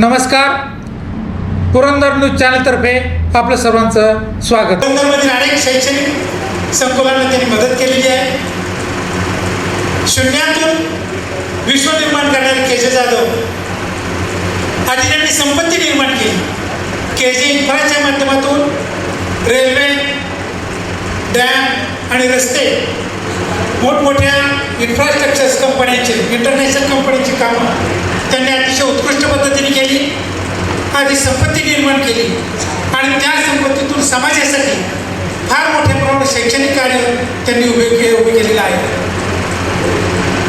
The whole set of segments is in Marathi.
नमस्कार. पुरंदर न्यूज चॅनलतर्फे आपलं सर्वांचं स्वागत. पुरंदरमधील अनेक शैक्षणिक संकुलांना त्यांनी मदत केलेली आहे. शून्यातून विश्व निर्माण करणारे के जे जाधव आधी त्यांनी संपत्ती निर्माण केली. के जे इन्फ्राच्या माध्यमातून रेल्वे डॅम आणि रस्ते मोठमोठ्या इन्फ्रास्ट्रक्चर्स कंपन्यांची इंटरनॅशनल कंपन्यांची कामं त्यांनी अतिशय उत्कृष्ट पद्धतीने केली. आधी संपत्ती निर्माण केली. आणि त्या संपत्तीतून समाजासाठी फार मोठ्या प्रमाणात शैक्षणिक कार्य त्यांनी उभे के उभे केलेलं आहे.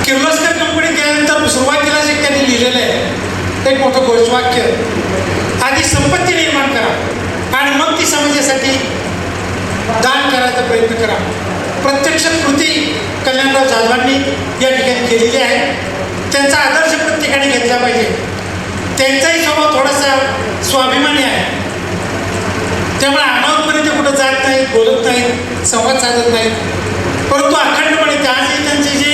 किर्लोस्कर कंपनी केल्यानंतर सुरुवातीलाच एक त्यांनी लिहिलेलं आहे एक मोठं घोषवाक्य आधी संपत्ती निर्माण करा आणि मग ती समाजासाठी दान करायचा प्रयत्न करा. प्रत्यक्ष कृती कल्याणराव जाधवांनी या ठिकाणी केलेली आहे. त्यांचा आदर्श प्रत्येकाने घेतल्या पाहिजे. त्यांचाही स्वभाव थोडासा स्वाभिमानी आहे. त्यामुळे अनावतपणे कुठं जात नाहीत बोलत नाहीत संवाद साधत नाहीत. परंतु अखंडपणे ते आजही त्यांचे जे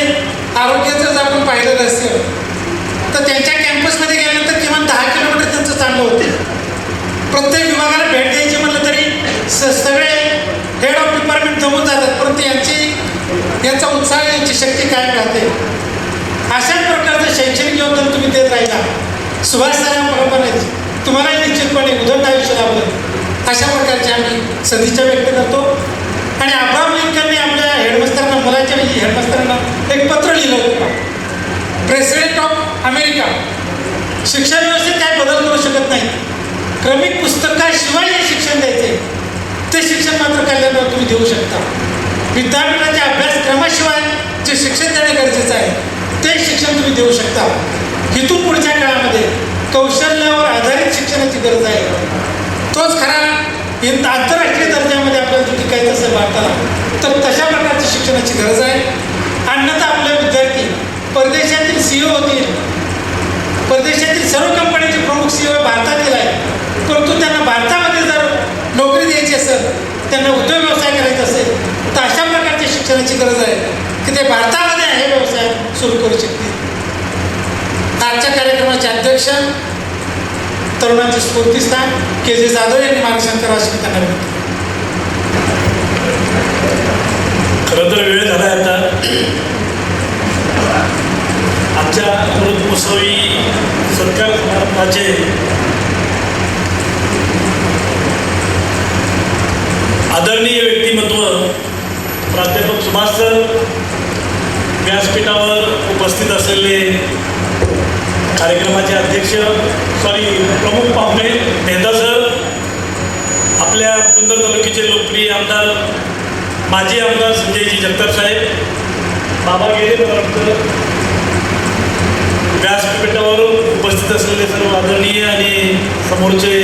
आरोग्याचं जर आपण पाहिलेलं असेल तर त्यांच्या कॅम्पसमध्ये गेल्यानंतर किमान दहा किलोमीटर त्यांचं चांगलं होते. प्रत्येक विभागाला भेट द्यायची म्हटलं तरी स सगळे हेड ऑफ डिपार्टमेंट जमून जातात परंतु यांची यांचा उत्साह यांची शक्ती कायम राहते. अशाच प्रकारचं शैक्षणिक योगदान तुम्ही देत राहिला. सुभाष सरांबरोबरच तुम्हालाही निश्चितपणे उदंड आयुष्य लाभलं. अशा प्रकारची आम्ही सदिच्छा व्यक्त करतो. आणि अब्राम लिंकनने आपल्या हेडमास्तरांना मुलाच्या म्हणजे हेडमास्तरांना एक पत्र लिहिलं होतं. प्रेसिडेंट ऑफ अमेरिका शिक्षण व्यवस्थेत काय बदल करू शकत नाही. क्रमिक पुस्तकाशिवाय जे शिक्षण द्यायचे ते शिक्षण मात्र कल्याणवर तुम्ही देऊ शकता. विद्यापीठाच्या अभ्यासक्रमाशिवाय जे शिक्षण देणे गरजेचं आहे ते शिक्षण तुम्ही देऊ शकता. इथून पुढच्या काळामध्ये कौशल्यावर आधारित शिक्षणाची गरज आहे. तोच खरा आंतरराष्ट्रीय दर्जामध्ये आपल्याला जो टिकायचं असेल भारताला तर तशा प्रकारची शिक्षणाची गरज आहे. अन्यथा आपले विद्यार्थी परदेशातील सीओ होतील. परदेशातील सर्व कंपन्यांचे प्रमुख सी ओ भारतातील आहेत परंतु त्यांना भारतामध्ये जर नोकरी द्यायची असेल त्यांना उद्योग व्यवसाय करायचा असेल तर अशा प्रकारच्या शिक्षणाची गरज आहे की ते भारतामध्ये हे व्यवसाय सुरू करू शकतील आजच्या कार्यक्रमाचे तरुणांचे स्फूर्तीस्थान के जे जाधव यांनी मार्गदर्शन करावं अशी त्यांना विनंती खरं तर वेळ झाला आता. आमच्या अमृत महोत्सवी सत्कार समारंभाचे आदरणीय व्यक्तिमत्व प्राध्यापक सुभाष सर व्यासपीठावर उपस्थित असलेले कार्यक्रमाचे अध्यक्ष सॉरी प्रमुख पाहुणे मेहता सर आपल्या पुरंदर तालुक्याचे लोकप्रिय आमदार माजी आमदार संजयजी जगताप साहेब बाबा गेले व्यासपीठावर उपस्थित असलेले सर्व आदरणीय आणि समोरचे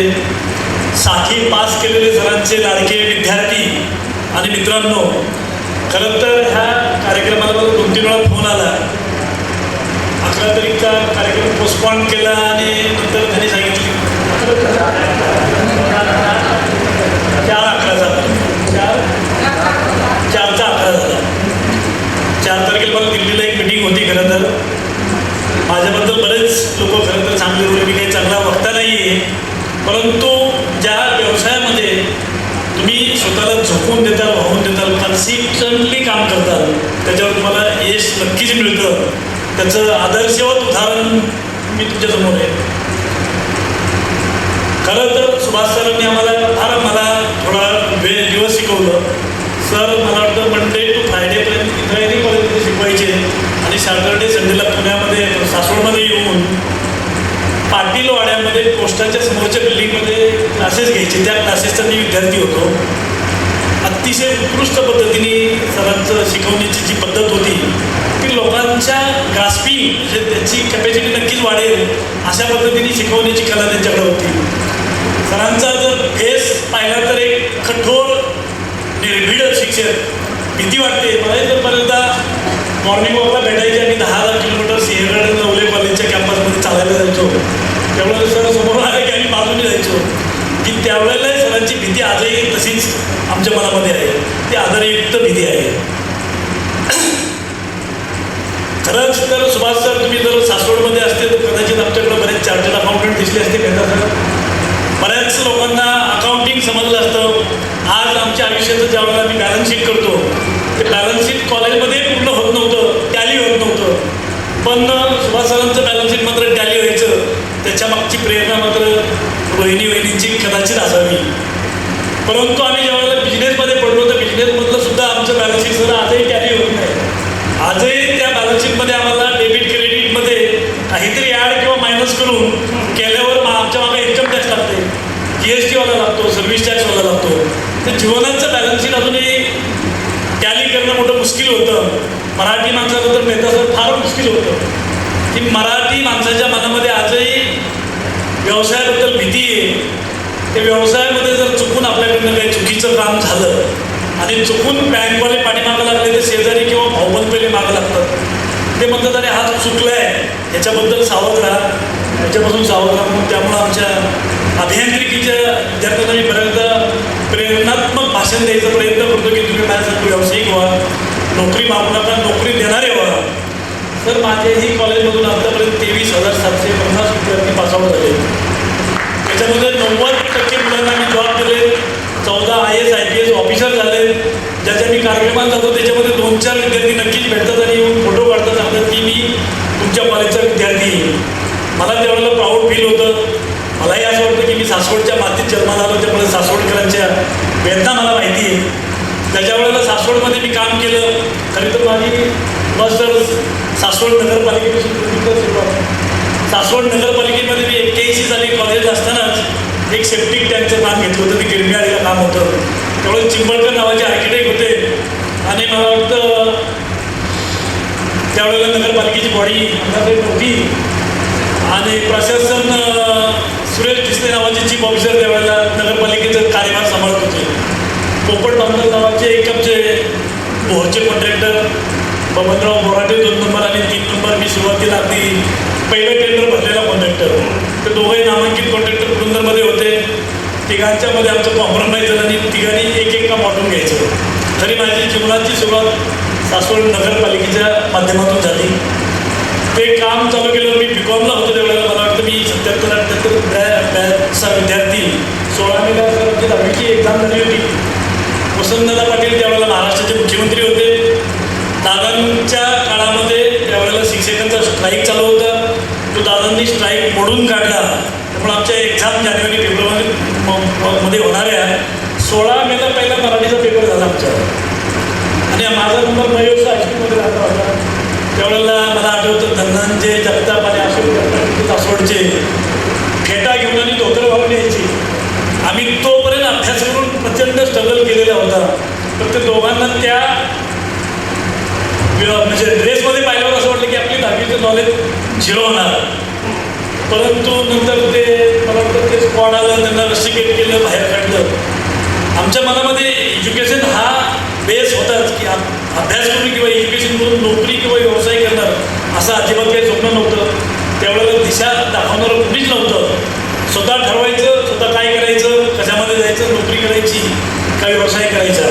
साथी पास केलेले सरांचे लाडके विद्यार्थी आणि मित्रांनो खरं तर ह्या कार्यक्रमाला मला दोन तीन वेळा फोन आला. अकरा कार्यक्रम पोस्टपॉन केला आणि नंतर त्यांनी सांगितले. चार अकरा झाला. चार चारचा अकरा झाला. चार तारखेला मला दिल्लीला एक मिटिंग होती खरं तर. माझ्याबद्दल बरेच लोक खरं तर चांगले बोलले. मी काही चांगला वक्ता नाही आहे परंतु ज्या व्यवसायामध्ये तुम्ही स्वतःला झोकून देताल वाहून देताल कन्सिस्टंटली काम करताल त्याच्यावर तुम्हाला यश नक्कीच मिळतं. त्याचं आदर्शवत उदाहरण मी तुमच्यासमोर आहे. खरं तर सुभाष सरांनी आम्हाला फार मला थोडा वेळ दिवस शिकवलं. सर मला वाटतं मंडे टू फ्रायडेपर्यंत इंद्रायणीपर्यंत शिकवायचे आणि सॅटर्डे संडेला पुण्यामध्ये सासवडमध्ये येऊन पाटील वाड्यामध्ये पोस्टाच्या समोरच्या बिल्डिंगमध्ये क्लासेस घ्यायचे. त्या क्लासेसचा मी विद्यार्थी होतो. अतिशय उत्कृष्ट पद्धतीने सरांचं शिकवण्याची जी पद्धत होती लोकांच्या ग्रास्पिंग म्हणजे त्याची कॅपॅसिटी नक्कीच वाढेल अशा पद्धतीने शिकवण्याची कला त्यांच्याकडे होती. सरांचा जर फेस पाहिला तर एक कठोर निर्भीड शिक्षक भीती वाटते. मला जर मॉर्निंग वॉकला भेटायचे आणि दहा हजार किलोमीटर सिंहगड नवले कॉलेजच्या कॅम्पसमध्ये चालायला जायचो. त्यामुळे सर समोर आले की आम्ही बाजूने जायचो. की त्यावेळेला सरांची भीती आजही तशीच आमच्या मनामध्ये आहे. ती आदरयुक्त भीती आहे. खरंच तर सुभाष सर तुम्ही जर सासवडमध्ये असते तर कदाचित आमच्याकडे बरेच चार्टर्ड अकाउंटंट दिसले असते सर बऱ्याच लोकांना अकाउंटिंग समजलं असतं. आज आमच्या आयुष्याचं ज्या वेळेला आम्ही बॅलन्सशीट करतो ते बॅलन्सशीट कॉलेजमध्ये पूर्ण होत नव्हतं टॅली होत नव्हतं. पण सुभाष सरांचं बॅलन्सशीट मात्र टॅली व्हायचं. त्याच्यामागची प्रेरणा मात्र वहिनी वहिनींची कदाचित असावी. परंतु आम्ही ज्यावेळेला बिझनेसमध्ये पडलो तर बिझनेसमधलं सुद्धा आमचं बॅलन्सशीट सर आजही टॅली होत नाही. आजही त्या बॅलन्स शीटमध्ये आम्हाला डेबिट क्रेडिटमध्ये काहीतरी ॲड किंवा मायनस करून केल्यावर मा- आमच्या मागे इन्कम टॅक्स लागते. जी एस टीवाला लागतो सर्व्हिस टॅक्सवाला लागतो. तर जीवनाचं बॅलन्स शीट अजूनही टॅली करणं मोठं मुश्किल होतं. मराठी माणसाचं तर मेहता फार मुश्किल होतं. की मराठी माणसाच्या मनामध्ये आजही व्यवसायाबद्दल भीती आहे. त्या व्यवसायामध्ये जर चुकून आपल्याकडनं काही चुकीचं काम झालं आणि चुकून बँकवाले पाठीमागं लागले ते शेजारी किंवा भाऊबंद पहिले मागं लागतात. ते म्हणतात अरे हा चुकला आहे याच्याबद्दल सावध राहा. याच्यापासून सावध राहा. म्हणून त्यामुळं आमच्या अभियांत्रिकीच्या विद्यार्थ्यांना मी बऱ्याचदा प्रेरणात्मक भाषण द्यायचा प्रयत्न करतो की तुम्ही माझ्यासाठी व्यावसायिक व्हा नोकरी मागू नका नोकरी देणारे व्हा. तर माझ्याही कॉलेजमधून आतापर्यंत तेवीस हजार सातशे पन्नास विद्यार्थी पासआउट झाले. त्याच्यामध्ये नव्वद टक्के मुलांना मी जॉब दिले. चौदा I S I P S officer झाले. ज्याच्या मी कार्यक्रमात जातो त्याच्यामध्ये दोन चार विद्यार्थी नक्कीच भेटतात आणि येऊन फोटो काढतात. सांगतात की मी तुमच्या कॉलेजचा विद्यार्थी. मला त्यावेळेला प्राऊड फील होतं. मलाही असं वाटतं की मी सासवडच्या मातीत जन्माला आलो त्यामुळे सासवडकरांच्या वेदना मला माहिती आहे. त्याच्या वेळेला सासवडमध्ये मी काम केलं. खरी तर माझी बस तर सासवड नगरपालिकेपासून सुरुवात सासवड नगरपालिकेमध्ये मी एक्क्याऐंशी साली कॉलेज असतानाच एक सेप्टिक टँकचं काम घेतलं होतं. ते होतं. त्यावेळेस चिंबळकर नावाचे आर्किटेक्ट होते. आणि मला वाटतं त्यावेळेला नगरपालिकेची बॉडी आमच्याकडे नव्हती आणि प्रशासन सुरेश डिसले नावाचे चीफ ऑफिसर त्यावेळेला नगरपालिकेचा कार्यभार सांभाळत होते. पोपट बांधव नावाचे एक आमचे बोहरचे कॉन्ट्रॅक्टर बबनराव बोराटे दोन नंबर आणि तीन नंबर मी सुरुवातीला अगदी पहिलं टेंडर भरलेला कॉन्ट्रॅक्टर ते दोघंही नामांकित कॉन्ट्रॅक्टर पुरंदरमध्ये होते. तिघांच्यामध्ये आमचं कॉम्प्रोमाइज झालं आणि तिघांनी एक एक काम वाटून घ्यायचं. तरी माझी जीवनाची सुरुवात सासवड नगरपालिकेच्या माध्यमातून झाली. ते काम चालू केलं मी बिकॉमला होतो त्यावेळेला मला वाटतं मी सत्याहत्तर अठ्ठ्याहत्तर ब्रॅ विद्यार्थी सोळा मेला आमची दहावीची एक्झाम झाली होती. वसंतदादा पाटील त्यावेळेला महाराष्ट्राचे मुख्यमंत्री होते. दादांच्या काळामध्ये त्यावेळेला शिक्षकांचा स्ट्राईक चालू होता. तो दादांनी स्ट्राईक मोडून काढला. पण आमच्या एक्झाम जानेवारी फेब्रुवारी म- मध्ये होणाऱ्या सोळा मेला पहिला मराठीचा पेपर झाला आमच्या आणि माझा नंबर मयूर हायस्कूलमध्ये राहता होता. त्यावेळेला मला आठवतं धनंजय जगताप आणि अशोक सासवडचे फेटा घेऊन आणि धोतर घालून यायची आम्ही तोपर्यंत अभ्यास करून प्रचंड स्ट्रगल केलेला होता. तर ते दोघांना त्या म्हणजे ड्रेसमध्ये पाहिल्यावर असं वाटलं की आपली दहावीचं नॉलेज झिरो होणार. परंतु नंतर ते मला वाटतं ते स्पॉट आलं त्यांना रसिकेट केलं बाहेर काढलं. आमच्या मनामध्ये एज्युकेशन हा बेस होताच की अभ्यास करून किंवा एज्युकेशन करून नोकरी किंवा व्यवसाय करणार असं अजिबात काही स्वप्न नव्हतं. त्यावेळेला दिशा दाखवणारं कुणीच नव्हतं. स्वतः ठरवायचं स्वतः काय करायचं कशामध्ये जायचं नोकरी करायची काय व्यवसाय करायचा.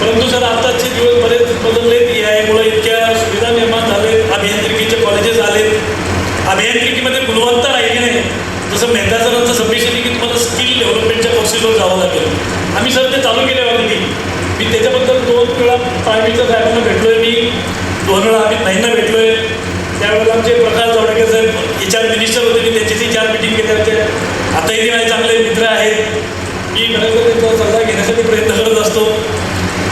परंतु सर आताचे दिवस बरेच बदलले ए आयमुळे इतक्या सुविधा निर्माण झालेत अभियांत्रिकीचे कॉलेजेस आलेत अभियांत्रिकीमध्ये गुणवत्ता राहिली नाही जसं मेहता सरांचं सबमिशन आहे की तुम्हाला स्किल डेव्हलपमेंटच्या कोर्सेसवर जावं लागेल. आम्ही सर ते चालू केले होते मी त्याच्याबद्दल दोन वेळा प्रायव्हेटच्या साहेबांना भेटलो आहे मी. दोन वेळा आम्ही नाहींना भेटलो आहे त्यावेळेला आमचे प्रकाश जावडेकर साहेब एच आर मिनिस्टर होते मी त्यांच्याशी चार मिटिंग केल्या होत्या. आताही ते माझे चांगले मित्र आहेत. मी खरंतर त्यांचा सल्ला घेण्यासाठी प्रयत्न करत असतो.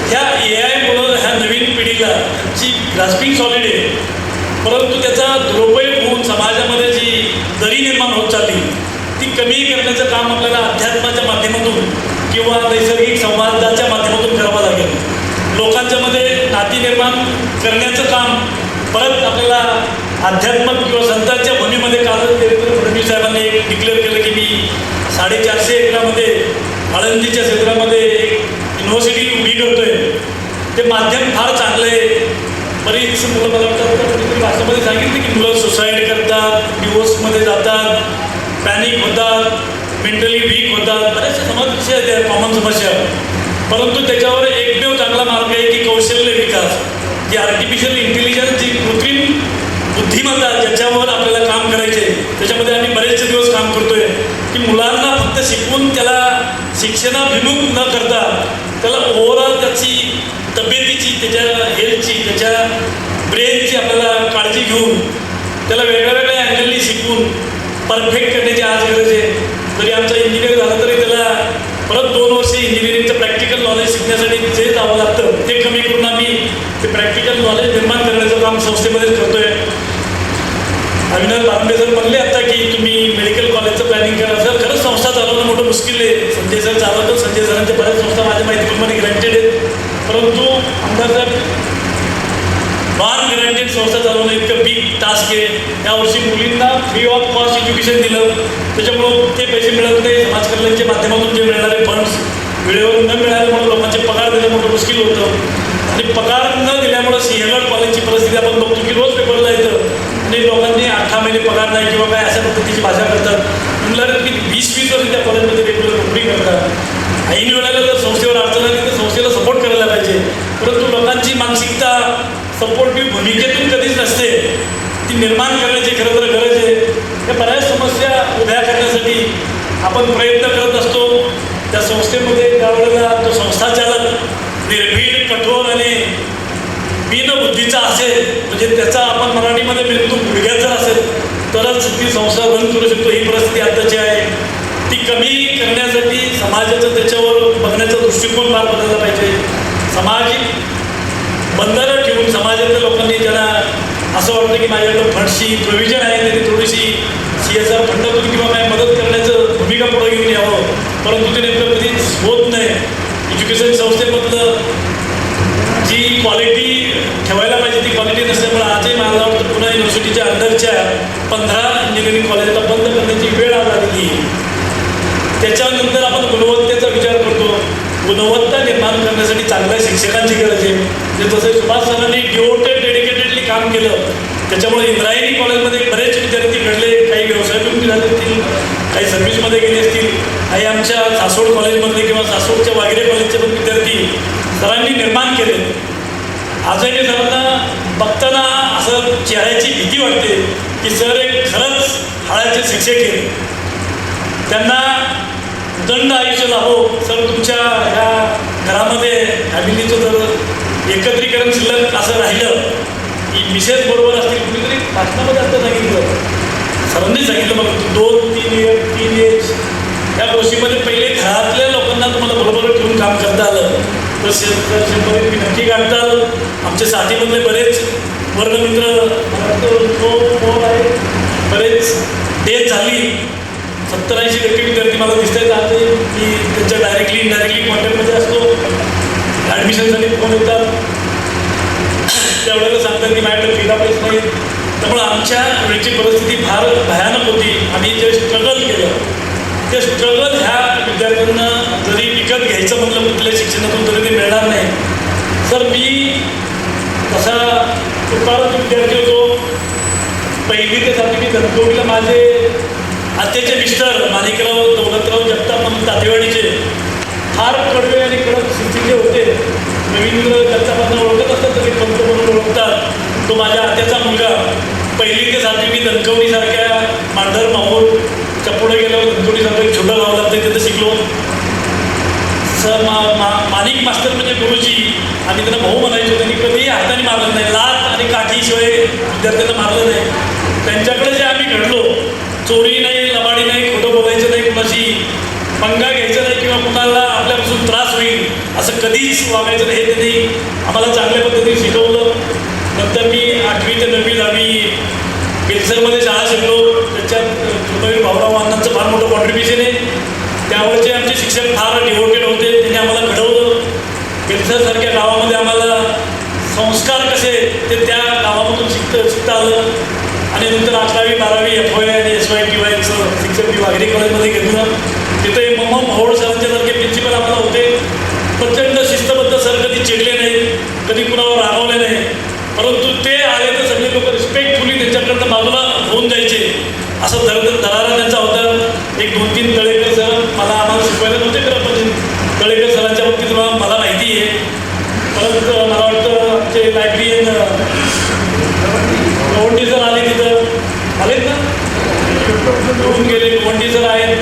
ह्या ए आयमुळं ह्या नवीन पिढीला जी ग्रास्पिंग सॉलिड आहे परंतु त्याचा दुरुपयोग होऊन समाजामध्ये जी दरी निर्माण होत चालली ती कमी करण्याचं काम आपल्याला अध्यात्माच्या माध्यमातून किंवा नैसर्गिक संवादाच्या माध्यमातून करावं लागेल. लोकांच्यामध्ये नाती निर्माण करण्याचं काम परत आपल्याला अध्यात्मक किंवा संतांच्या भूमीमध्ये कालच देवेंद्र फडणवीस साहेबांनी एक डिक्लेअर केलं की मी साडेचारशे एकरामध्ये आळंदीच्या क्षेत्रामध्ये एक युनिव्हर्सिटी उभी करतोय. ते माध्यम फार चांगलं आहे. बरीच मुलं मला वाटतात आता भाषेमध्ये सांगितलं की मुलं सुसाईड करतात डिवोर्समध्ये जातात पॅनिक होतात मेंटली वीक होतात. बऱ्याचशा समस्या आहेत त्या कॉमन समस्या. परंतु त्याच्यावर एकमेव चांगला मार्ग आहे की कौशल्य विकास जी आर्टिफिशियल इंटेलिजन्स जी कृत्रिम बुद्धिमत्ता ज्याच्यावर आपल्याला काम करायचे त्याच्यामध्ये आम्ही बरेचसे दिवस काम करतोय. की मुलांना फक्त शिकवून त्याला शिक्षणाभिमुख न करता त्याला ओव्हरऑल त्याची तब्येतीची त्याच्या हेल्थची त्याच्या ब्रेनची आपल्याला काळजी घेऊन त्याला वेगळ्या वेगळ्या अँगलनी शिकवून परफेक्ट करण्याची आज गरज आहे. जरी आमचा इंजिनियर झाला तरी त्याला परत दोन वर्ष इंजिनिअरिंगचं प्रॅक्टिकल नॉलेज शिकण्यासाठी जे जावं लागतं ते कमी करून आम्ही ते प्रॅक्टिकल नॉलेज निर्माण करण्याचं काम संस्थेमध्येच करतो आहे अविनाश बांबे सर म्हणले आता की तुम्ही मेडिकल कॉलेजचं प्लॅनिंग करा. सर खरंच संस्था चालवणं मोठं मुश्किल आहे. संजय सर चालवतो. संजय सरांच्या बऱ्याच संस्था माझ्या माहितीप्रमाणे ग्रँटेड आहेत. परंतु अंदाजात बार नॉन संस्था चालवणं इतकं बिग टास्क आहे. त्यावर्षी मुलींना फ्री ऑफ कॉस्ट एज्युकेशन दिलं. त्याच्यामुळं ते पैसे मिळत नाही. समाज माध्यमातून जे मिळणारे फंड्स वेळेवर न मिळाल्यामुळे लोकांचे पगार देणं मोठं मुश्किल होतं. आणि पगार न दिल्यामुळं सिंहगड कॉलेजची परिस्थिती आपण बघतो की रोज पेपरला येतं. आणि लोकांनी अठरा महिने पगार नाही किंवा काय अशा पद्धतीची भाषा करतात. मुलांना की वीस वीस वर्ष त्या कॉलेजमध्ये रेग्युलर नोकरी करतात. ऐन वेळेला जर संस्थेवर अडचण आली तर संस्थेला सपोर्ट करायला पाहिजे. परंतु लोकांची मानसिकता सपोर्टिव्ह भूमिकेतून कधीच नसते. ती निर्माण करण्याची खरं तर गरज आहे. या बऱ्याच समस्या उभ्या करण्यासाठी आपण प्रयत्न करत असतो. त्या संस्थेमध्ये त्यावेळेला तो संस्थाचालक निर्भीड कठोर आणि बिनबुद्धीचा असेल म्हणजे त्याचा आपण मराठीमध्ये मेंदू गुडघ्यात जर असेल तरच ती संस्था रन करू शकतो. ही परिस्थिती आत्ताची आहे. ती कमी करण्यासाठी समाजाचं त्याच्यावर बघण्याचा दृष्टिकोन फार बदलला पाहिजे. सामाजिक बंधनं ठेवून समाजातल्या लोकांनी ज्यांना असं वाटतं की माझ्याकडं फंडशी प्रोव्हिजन आहे त्यांनी थोडीशी सी एस आर फंडातून किंवा काय मदत करण्याचं भूमिका पुढे घेऊन यावं. परंतु ते नेमकं कधीच होत नाही. एज्युकेशन संस्थेमधलं जी क्वालिटी ठेवायला पाहिजे ती क्वालिटी नसल्यामुळे आजही मला वाटतं पुणे युनिव्हर्सिटीच्या अंदरच्या पंधरा इंजिनिअरिंग कॉलेजला बंद करण्याची वेळ आज आलेली आहे. त्याच्यानंतर आपण गुणवत्तेचा विचार करतो. गुणवत्ता निर्माण करण्यासाठी चांगल्या शिक्षकांची गरज आहे. म्हणजे जसं सुभाष सरांनी डिओटेड डेडिकेटेडली काम केलं त्याच्यामुळे इंद्रायणी कॉलेजमध्ये बरेच विद्यार्थी घडले. काही व्यवसायातून झाले असतील काही सर्व्हिसमध्ये गेले असतील काही आमच्या सासवड कॉलेजमधले किंवा सासवडच्या वागिरे कॉलेजचे पण विद्यार्थी सरांनी निर्माण केले. आजही सरांना बघताना असं चेहऱ्याची भीती वाटते की सर एक खरंच हाळाचे शिक्षक आहेत. त्यांना दंड आयुष्य लाभो हो. सर तुमच्या ह्या घरामध्ये फॅमिलीचं जर एकत्रीकरण शिल्लक असं राहिलं. की मिसेस बरोबर असतील कुणीतरी भाषणामध्ये असं सांगितलं. सरांनी सांगितलं मग दोन तीन इयर तीन एज या गोष्टीमध्ये पहिले घरातल्या लोकांना तुम्हाला बरोबर ठेवून काम करता आलं. तर शंभर मी नक्की काढताल आमच्या साथीमधले बरेच वर्गमित्र तो फोन आहे. बरेच डेथ झाली. सत्तर ऐंशी टक्के विद्यार्थी मला दिसत जाते की त्यांच्या डायरेक्टली इनडायरेक्टली कॉन्टॅक्टमध्ये असतो. ॲडमिशनसाठी फोन येतात. त्यावेळेला सांगतात की माझ्याकडे फिरा पैसे नाही त्यामुळे आमच्या वेळची परिस्थिती फार भयानक होती. आम्ही जे स्ट्रगल केलं ते स्ट्रगल ह्या विद्यार्थ्यांना जरी विकत घ्यायचं म्हटलं कुठल्या शिक्षणातून तरी ते मिळणार नाही. तर मी तसा तुकारच विद्यार्थी होतो. पहिली ते सातवी मी धनकवडीला माझे आत्याचे मिस्टर माणिकराव दौलतराव जगताप म्हणून तातेवाडीचे फार कडवे आणि कडक स्थितीचे होते. रवींद्र जगतापांना ओळखत असतात ते पंत म्हणून ओळखतात. तो माझ्या आत्याचा मुलगा. पहिली ते सातवी मी दणकवणीसारख्या मांढर माहूरच्या पुढे गेल्यावर दणकवणीसारखं एक छोटं गाव लागतं तिथं शिकलो. सर मा मा माणिक मास्तर म्हणजे गुरुजी. आणि त्यांना भाऊ म्हणायचो त्यांनी कधीही हाताने मारलं नाही. लात आणि काठीशिवाय विद्यार्थ्यांना मारलं नाही. त्यांच्याकडे जे आम्ही घडलो चोरी नाही लबाडी नाही खोटं बोलायचं नाही कुणाशी पंगा घ्यायचा नाही किंवा कुणाला आपल्यापासून त्रास होईल असं कधीच वागायचं नाही हे त्यांनी आम्हाला चांगल्या पद्धतीने शिकवलं. नंतर मी आठवी ते नववी दहावी बेलसरमध्ये शाळा शिकलो. त्याच्यात कृपवीर भाऊराव अण्णांचं फार मोठं कॉन्ट्रीब्युशन आहे. त्यावेळचे आमचे शिक्षक फार डिवोटेड होते. त्यांनी आम्हाला घडवलं. बेलसरसारख्या गावामध्ये आम्हाला संस्कार कसे ते त्या गावामधून शिकत शिकता आलं. आणि अकरावी बारावी एफ वाय आणि एस वाय टी वायचं शिक्षण मी वाघरी कॉलेजमध्ये घेतलं. तिथे मम्मा महोळ सरांच्यासारखे प्रिन्सिपल आम्हाला होते. प्रचंड शिस्तबद्ध सर कधी चिडले नाही कधी कुणावर रागवले नाही. परंतु ते आले तर सगळे लोक रिस्पेक्टफुली त्यांच्याकडनं बाजूला होऊन जायचे. असं दर दरारा त्यांचा होता. एक दोन तीन तळेकर सर मला आम्हाला शिकवायला नव्हते खरं पण तळेकर सर बाबतीत मला मला माहिती आहे परत मला वाटतं आमचे लायब्ररीयन गवंडी सर आले होऊन गेले कोंडी सर आहेत.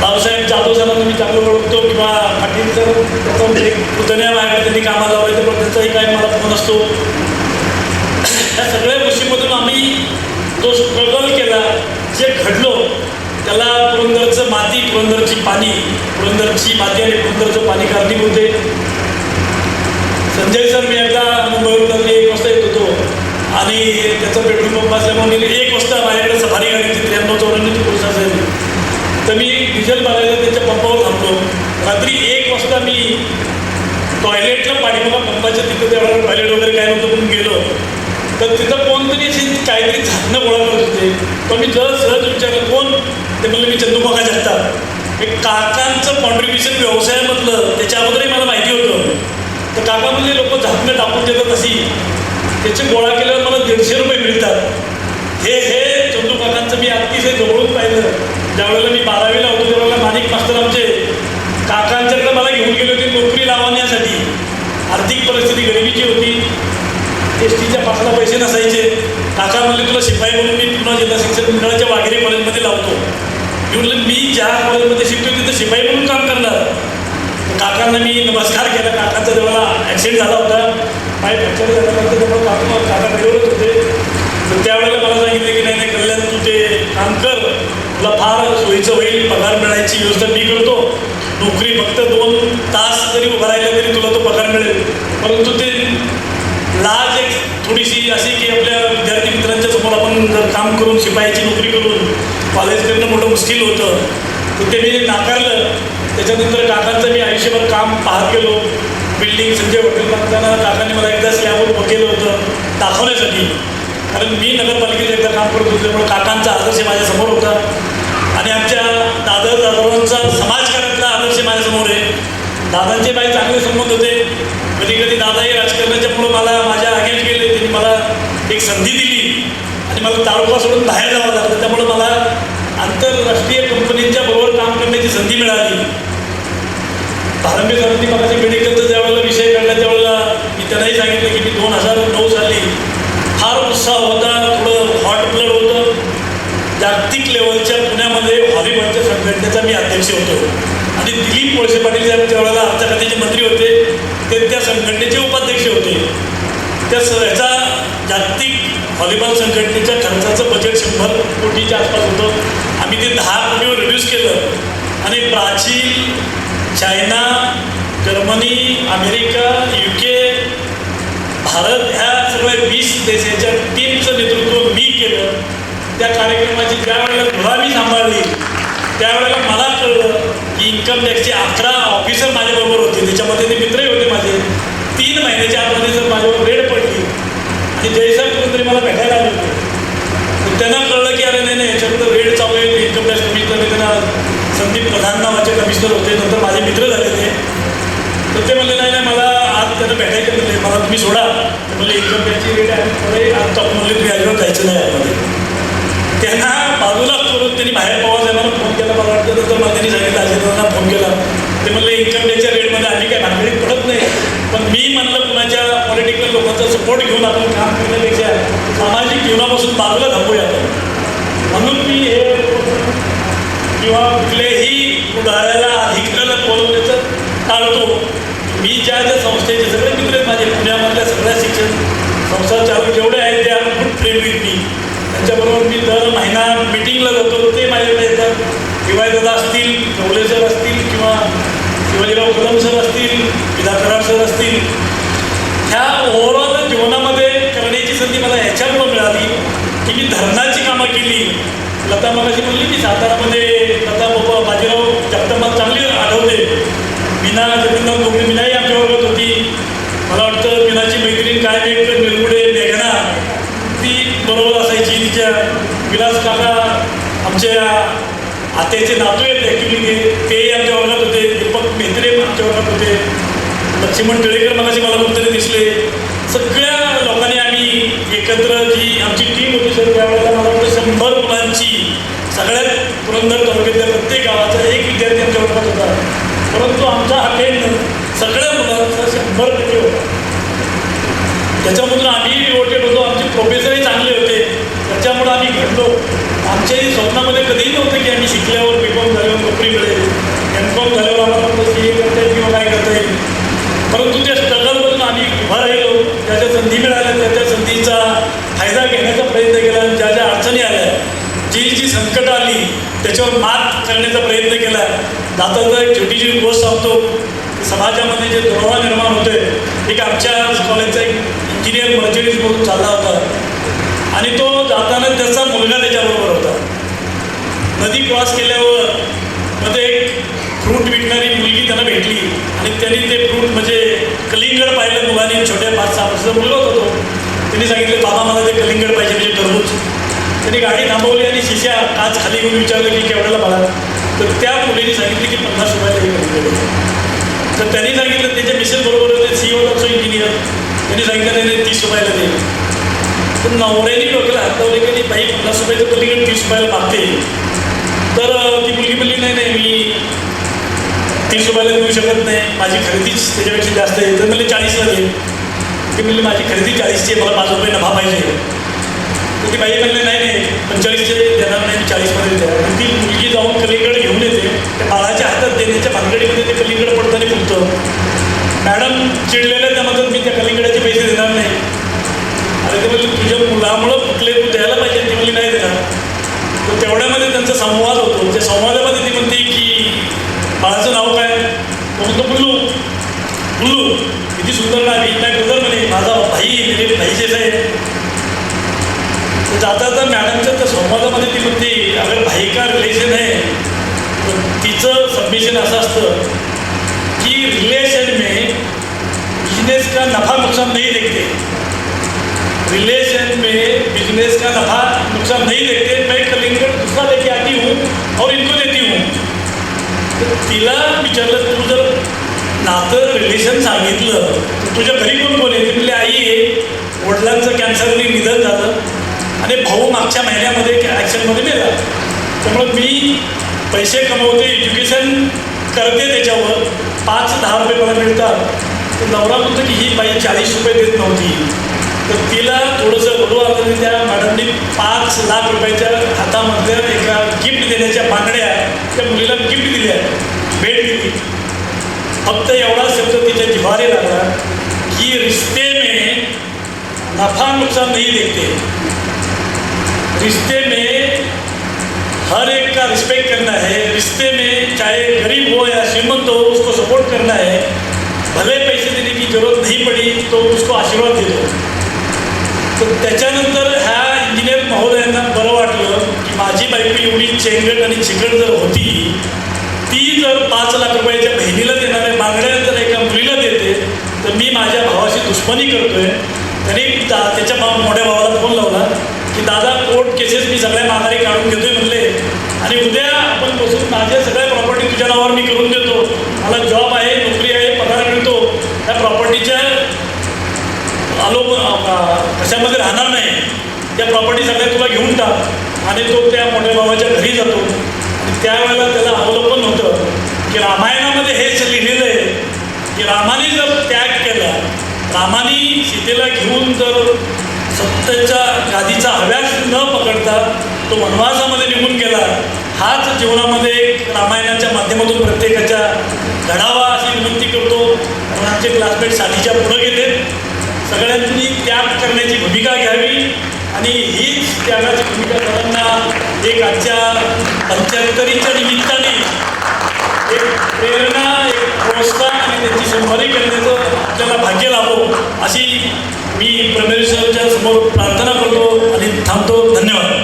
रावसाहेब जाधव सरांना मी चांगलं ओळखतो किंवा पाटील सर प्रथम एक पुतण्या माझ्याकडे त्यांनी कामाला लावायचं पण त्याचाही काय मला फोन असतो. या सगळ्या गोष्टीमधून आम्ही तो स्ट्रगल केला जे घडलो त्याला पुरंदरचं माती पुरंदरची पाणी पुरंदरची माती आणि पुरंदरचं पाणी कारणीभूत आहे. संजय सर मी एकदा मुंबईवरून रात्री एक वाजता येतो. आणि त्याचं पेट्रोल पंप असल्यामुळे मी एक वाजता माझ्याकडे सफारी गाडी होती त्र्याण्णव चौऱ्याण्णवची पोलीस असेल. तर मी डिझेल भरायला त्याच्या पंपावर थांबतो. रात्री एक वाजता मी टॉयलेटला पाठीमागा पंपाच्या तिथं त्यावेळेला टॉयलेट वगैरे काय नव्हतं म्हणून गेलो. तर तिथं कोणतरी अशी काहीतरी झाकणं गोळा करत होते तर मी जर सहज विचारलं कोण? ते म्हणलं मी चंदूबागा जगताप. एक काकांचं कॉन्ट्रीब्युशन व्यवसायामधलं त्याच्या अगोदरही मला माहिती होतं. तर काका लोक झाकणं टाकून देतात अशी. त्याचे गोळा केले दीडशे रुपये मिळतात. हे हे चंदूकाकांचं मी अतिशय जवळून पाहिलं ज्यावेळेला मी बारावीला होतो त्यावेळेला माणिक मास्तर आमचे काकांच्याकडे मला घेऊन गेले होते नोकरी लावण्यासाठी. आर्थिक परिस्थिती गरिबीची होती. एस टीच्या पासला पैसे नसायचे. काका म्हणले तुला शिपाई म्हणून मी पुन्हा जिल्हा शिक्षण मंडळाच्या वाघेरे कॉलेजमध्ये लावतो. मी म्हणलं मी ज्या कॉलेजमध्ये शिकतो तिथं शिपाई म्हणून काम करणार. काकांना मी नमस्कार केला. काकांचा जेव्हा ॲक्सिडेंट झाला होता. पाय फ्रॅक्चर झाल्यानंतर त्यामुळे काका काका बेडवरच होते. तर त्यावेळेला मला सांगितलं की नाही नाही कल्याण तू ते काम कर. तुला फार सोयीचं होईल पगार मिळायची व्यवस्था मी करतो. नोकरी फक्त दोन तास जरी उभा राहिला तरी तुला तो पगार मिळेल. परंतु ते लाज एक थोडीशी अशी की आपल्या विद्यार्थी मित्रांच्या समोर आपण जर काम करून शिपायाची नोकरी करून कॉलेज करणं मोठं मुश्किल होतं तर ते मी नाकारलं. त्याच्यानंतर काकांचं मी आयुष्यभर काम पाहत गेलो. बिल्डिंग संजय हॉटेल बांधताना काकांनी मला एकदा यावर उभं केलं होतं दाखवण्यासाठी. कारण मी नगरपालिकेत एकदा काम करत होतो काकांचा आदर्श माझ्यासमोर होता. आणि आमच्या दादा दादांचा समाजकारणातला आदर्श माझ्यासमोर आहे. दादांचे काही चांगले संबंध होते. कधी कधी दादाही राजकारणाच्या पुढं मला माझ्या अगेन्स्ट गेले त्यांनी मला एक संधी दिली. आणि मला तालुका सोडून बाहेर जावं लागलं त्यामुळं मला आंतरराष्ट्रीय कंपनींच्या बरोबर काम करण्याची संधी मिळाली. प्रारंभी समिती बाबाची मेडिकलचा ज्यावेळेला विषय काढला त्यावेळेला मी त्यांनाही सांगितलं की मी दोन हजार नऊ साली फार उत्साह होता थोडं हॉट ब्लड होतं. जागतिक लेवलच्या पुण्यामध्ये व्हॉलीबॉलच्या संघटनेचा मी अध्यक्ष होतो. आणि दिलीप वळसे पाटील साहेब त्यावेळेला आमच्या खात्याचे मंत्री होते. ते त्या संघटनेचे उपाध्यक्ष होते. त्या स ह्याचा जागतिक व्हॉलीबॉल संघटनेच्या खर्चाचं बजेट शंभर कोटीच्या आसपास होतं. आम्ही ते दहा कोटीवर रिड्यूस केलं. आणि प्राचीन China Germany America UK Bharat ह्या सर्व वीस देशाच्या टीमचं नेतृत्व मी केलं. त्या कार्यक्रमाची ज्यावेळेला वेळेला मी सांभाळली त्यावेळेला मला कळलं की इन्कम टॅक्सचे अकरा ऑफिसर माझ्याबरोबर होते. त्याच्यामध्ये ते मित्रही होते माझे. तीन महिन्याच्या आतमध्ये जर माझ्यावर रेड पडली आणि जयसाहेब कोणतरी मला भेटायला आले होते तर त्यांना कळलं की अरे नाही नाही याच्याबद्दल रेड चालू आहे इन्कम टॅक्स कमिशनर ते प्रधान नावाचे कमिशनर होते नंतर माझे मित्र झाले ते. तर ते म्हणले नाही नाही मला आज त्यांना भेटायचे म्हणले मला तुम्ही सोडा. म्हणले इन्कम टॅक्सची रेट आहे आज टॉप म्हणले तुम्ही अजिबात जायचं नाही आतमध्ये त्यांना बाजूला करून त्यांनी बाहेर पवासाहेबांना फोन केला मला वाटतं नंतर मला त्यांनी सांगितलं अजितदादांना फोन केला. ते म्हणले इन्कम टॅक्सच्या रेटमध्ये आम्ही काय भानगडीत पडत नाही पण मी म्हणलं कुणाच्या पॉलिटिकल लोकांचा सपोर्ट घेऊन आपण काम करण्यापेक्षा सामाजिक जीवनापासून बाजूला थांबूया आपण. म्हणून मी हे किंवा कुठल्याही उदाहरणाला अधिकाऱ्याला बोलवण्याचं टाळतो. मी ज्या ज्या संस्थेचे सगळे मित्र आहेत माझे पुण्यामधल्या सगळ्या शिक्षण संस्था चालू जेवढे आहेत ते आम्ही खूप फ्रेंड मी त्यांच्याबरोबर मी दर महिना मिटिंगला जातो ते माझ्याकडे येतात. किंवा असतील ढवले सर असतील किंवा शिवाजीराव कदम सर असतील विधा कराड सर असतील. ह्या ओव्हरऑल जीवनामध्ये करण्याची संधी मला ह्याच्यामुळं मिळाली की मी धरणाची कामं केली. लता मगाशी म्हणली की सातारामध्ये लता बाबा बाजीराव जगदंबा चांगली आढळते. मीना जगन्नाथ डोंगरे मीनाही आमच्या वर्गात होती. मला वाटतं मीनाची मैत्रीण काय एक मेलगुडे मेघना ती बरोबर असायची. तिच्या विलास काका आमच्या आत्याचे नातू आहेत ॲक्च्युली ते. तेही आमच्या वर्गात होते. दीपक मेहत्रे आमच्या वर्गात होते. लक्ष्मण टिळेकर मगाशी मला कुठेतरी दिसले. सगळ्या लोकांनी आम्ही एकत्र जी पुरंदर तालुक्यातल्या प्रत्येक गावाचा एक विद्यार्थी आमच्या वर्गात होता परंतु आमचा हा सगळ्या मुलांचा शंभर टक्के होता त्याच्यामधून आम्ही रिवोटेड होतो आमचे प्रोफेसरही चांगले होते. त्याच्यामुळं आम्ही घडलो. आमच्याही स्वप्नामध्ये कधीही नव्हतं की आम्ही शिकल्यावर बी कॉम झाल्यावर नोकरी मिळेल. एम कॉम झाल्यावर आम्हाला फक्त सी ए करता येईल किंवा काय करता येईल. परंतु त्या स्ट्रगलमधून आम्ही उभा राहिलो. त्याच्या संधी मिळाल्या त्या त्या संधीचा फायदा घेण्याचा प्रयत्न केला ज्या ज्या अडचणी आल्या जी जी संकटं आली त्याच्यावर मात करण्याचा प्रयत्न केला. दाताचा एक छोटीशी गोष्ट सांगतो. समाजामध्ये जे दुरावा निर्माण होते एक आमच्या कॉलेजचा एक इंजिनियर मर्चडीज म्हणून चालला होता. आणि तो जाताना त्याचा मुलगा त्याच्याबरोबर होता. नदी क्रॉस केल्यावर मध्ये एक फ्रूट विकणारी मुलगी त्यांना भेटली. आणि त्यांनी ते फ्रूट म्हणजे कलिंगड पाहिलं मुलाने छोट्या पाच सहा वर्षाचा मुलगा होता तो. त्यांनी सांगितलं बाबा मला ते कलिंगड पाहिजे म्हणजे टरबूज. त्यांनी गाडी थांबवली आणि शिशा आज खाली घेऊन विचारलं की केवढ्याला मला तर त्या मुलीने सांगितलं की पन्नास रुपयाला हे तर त्यांनी सांगितलं त्याच्या मिसेस बरोबर होते सी ओ असो इंजिनियर त्यांनी सांगितलं नाही तीस रुपयाला दे. तर नवऱ्याने डोक्याला हात लावले की बाई पन्नास रुपयाचं पलीकडे तीस रुपयाला मागते. तर ती मुलगी म्हणली नाही नाही मी तीस रुपयाला देऊ शकत नाही. माझी खरेदीच त्याच्यापेक्षा जास्त आहे. तर म्हणले चाळीसला दे. ती म्हणली माझी खरेदी चाळीसची आहे मला पाच रुपये नफा पाहिजे तर ती बाई म्हणले नाही नाही पंचेचाळीसचे देणार नाही चाळीसमध्ये द्या. ती मुलगी जाऊन कलिंगड घेऊन येते. त्या बाळाच्या हातात देण्याच्या भानगडीमध्ये ते कलिंगड पडताना फुलतं मॅडम चिडलेल्या त्या म्हणतात मी त्या कलिंगडाचे पैसे देणार नाही. अरे ते म्हणजे तुझ्या मुलामुळं फुटले तू द्यायला पाहिजे ती मुली नाही देणार. तर तेवढ्यामध्ये त्यांचा संवाद होतो. त्या संवादामध्ये ती म्हणते की बाळाचं नाव काय? तो म्हणतो बुल्लू. बुल्लू किती सुंदर नाव. मी काय गुजर म्हणे माझा भाई मेरे भाईचे आहे. म्हणजे जाता जाता मॅडमच्या त्या संवादामध्ये ती म्हणते अगर भाई का रिलेशन आहे? तर तिचं सबमिशन असं असतं की रिलेशन में बिजनेस का नफा नुकसान नाही देखते. रिलेशन में बिजनेस का नफा नुकसान नहीं देखते. मैं कलिंगड दूसरा लेके आती हूँ और इनको देती हूँ. तर तिला विचारलं तू जर नातं रिलेशन सांगितलं तर तुझ्या घरी कोण कोण आहे? ती आई आहे वडिलांचं कॅन्सरने निधन झालं. आणि भाऊ मागच्या महिन्यामध्ये ॲक्शनमध्ये मेला. त्यामुळं मी पैसे कमवते एज्युकेशन करते त्याच्यावर. पाच दहा रुपये मला मिळतात. तर नवरा म्हणतो की ही बाई चाळीस रुपये देत नव्हती. तर तिला थोडंसं रडू आलं त्या मॅडमनी पाच लाख रुपयाच्या हातामधल्या एका गिफ्ट देण्याच्या मागण्या त्या मुलीला गिफ्ट दिल्या. भेट दिली. फक्त एवढा शब्द तिच्या जिव्हारी लागला की रिश्ते में नफा नुकसान नाही देखते. रिश्ते में हर एक का रिस्पेक्ट करना है। रिश्ते में चाहे गरीब हो या श्रीमंत हो उसको सपोर्ट करना है। भले पैसे देने की जरूरत नहीं पड़ी तो उसको आशीर्वाद दे दो। तर त्याच्यानंतर ह्या इंजिनियर महोदयांना बरं वाटलं की माझी बायको एवढी चेंगट आणि चिकट जर होती ती जर पाच लाख रुपयाच्या बहिणीला देणाऱ्या मागण्या जर एका मुलीला देते तर मी माझ्या भावाशी दुश्मनी करतोय. त्यांनी त्याच्या मोठ्या भावाला फोन लावला की दादा कोर्ट केसेस मी सगळ्या माघारी काढून घेतोय म्हणले. आणि उद्या आपण बसून माझ्या सगळ्या प्रॉपर्टी तुझ्या नावावर मी करून देतो. मला जॉब आहे नोकरी आहे पगार मिळतो. त्या प्रॉपर्टीच्या आलो कशामध्ये राहणार नाही. त्या प्रॉपर्टी सगळ्या तुला घेऊन टाक. आणि तो त्या मोठ्या भावाच्या घरी जातो. आणि त्यावेळेला त्याला अवलंबन होतं की रामायणामध्ये हेच लिहिलेलं आहे की रामाने जर त्याग केला रामाने सीतेला घेऊन जर सत्तेच्या गादीचा हव्यास न पकडता तो वनवासामध्ये निघून गेला. हाच जीवनामध्ये रामायणाच्या माध्यमातून प्रत्येकाच्या घडावा अशी विनंती करतो. आणि आमचे क्लासमेट साधीच्या पुढं गेले. सगळ्यांनी त्याग करण्याची भूमिका घ्यावी आणि हीच त्यागाची भूमिका करताना एक आजच्या पंच्याहत्तरीच्या निमित्ताने एक प्रेरणा एक प्रोत्साहन त्यांची शंभरी करण्याचं आपल्याला भाग्य लाभो. अशी मी परमेश्वराच्या समोर प्रार्थना करतो आणि थांबतो. धन्यवाद.